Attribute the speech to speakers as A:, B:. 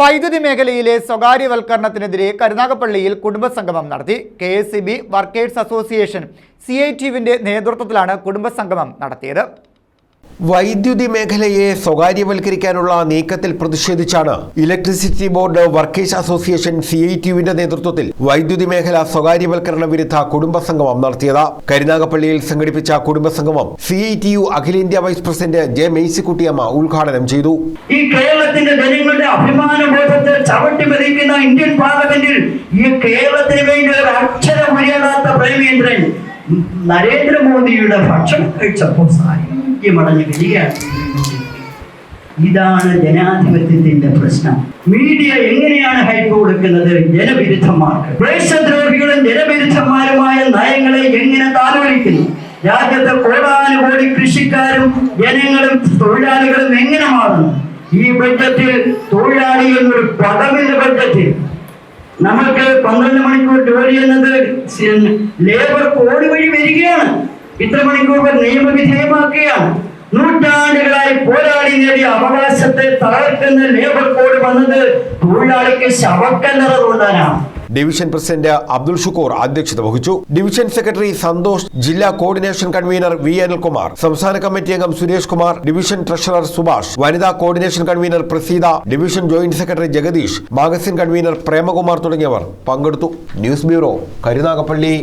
A: വൈദ്യുതി മേഖലയിലെ സ്വകാര്യവൽക്കരണത്തിനെതിരെ കരുനാഗപ്പള്ളിയിൽ കുടുംബസംഗമം നടത്തി. K S C B workers association C I T യുവിന്റെ നേതൃത്വത്തിലാണ് കുടുംബസംഗമം നടത്തിയത്.
B: വൈദ്യുതി മേഖലയെ സ്വകാര്യവൽക്കരിക്കാനുള്ള നീക്കത്തിൽ പ്രതിഷേധിച്ചാണ് electricity board workers association C I T യുവിന്റെ നേതൃത്വത്തിൽ വൈദ്യുതി മേഖല സ്വകാര്യവൽക്കരണ വിരുദ്ധ കുടുംബസംഗമം നടത്തിയത്. കരുനാഗപ്പള്ളിയിൽ സംഘടിപ്പിച്ച കുടുംബസംഗമം സി ഐ ടി യു അഖിലേന്ത്യാ വൈസ് പ്രസിഡന്റ് ജെ മെയ്സിക്കുട്ടിയമ്മ ഉദ്ഘാടനം ചെയ്തു.
C: ഈ കേരളത്തിന്റെ ജനങ്ങളുടെ ബോധത്തെ ഇന്ത്യൻ പാർലമെന്റിൽ ഈ കേരളത്തിന് വേണ്ടി ഒരു അക്ഷരം ഉയരാത്ത പ്രേമേന്ദ്രൻ നരേന്ദ്രമോദിയുടെ ഭക്ഷണം കഴിച്ചപ്പോൾ സാഹിത്യമടഞ്ഞു വരികയാണ്. ഇതാണ് ജനാധിപത്യത്തിന്റെ പ്രശ്നം. മീഡിയ എങ്ങനെയാണ് ഹൈപ്പ് കൊടുക്കുന്നത്? ജനവിരുദ്ധന്മാർക്ക്. ദേശദ്രോഹികളും ജനവിരുദ്ധന്മാരുമായ നയങ്ങളെ എങ്ങനെ താലോലിക്കുന്നു? രാജ്യത്തെ കോടാനുകോടി കൃഷിക്കാരും ജനങ്ങളും തൊഴിലാളികളും എങ്ങനെ മാറുന്നു? ഈ ബഡ്ജറ്റിൽ തൊഴിലാളി എന്നൊരു പദമില്ല ബഡ്ജറ്റിൽ നമുക്ക് പന്ത്രണ്ട് മണിക്കൂർ ജോലി എന്നത് ലേബർ കോഡ് വഴി വരികയാണ്. ഇത്ര മണിക്കൂർ നിയമവിധേയമാക്കുകയാണ്. നൂറ്റാണ്ടുകളായി പോരാടി നേടിയ അവകാശത്തെ തകർക്കുന്ന ലേബർ കോഡ് വന്നത് തൊഴിലാളിക്ക് ശവക്കല്ലറ കൊണ്ടാനാണ്
B: ഡിവിഷൻ പ്രസിഡന്റ് അബ്ദുൾ ഷുക്കൂർ അധ്യക്ഷത വഹിച്ചു. ഡിവിഷൻ സെക്രട്ടറി സന്തോഷ് ജില്ലാ കോർഡിനേഷൻ കൺവീനർ വി അനിൽകുമാർ സംസ്ഥാന കമ്മിറ്റി അംഗം സുരേഷ് കുമാർ ഡിവിഷൻ ട്രഷറർ സുഭാഷ് വനിതാ coordination convener Praseetha division joint secretary Jagadeesh magazine convener Premakumar തുടങ്ങിയവർ പങ്കെടുത്തു. News bureau Karunagappally.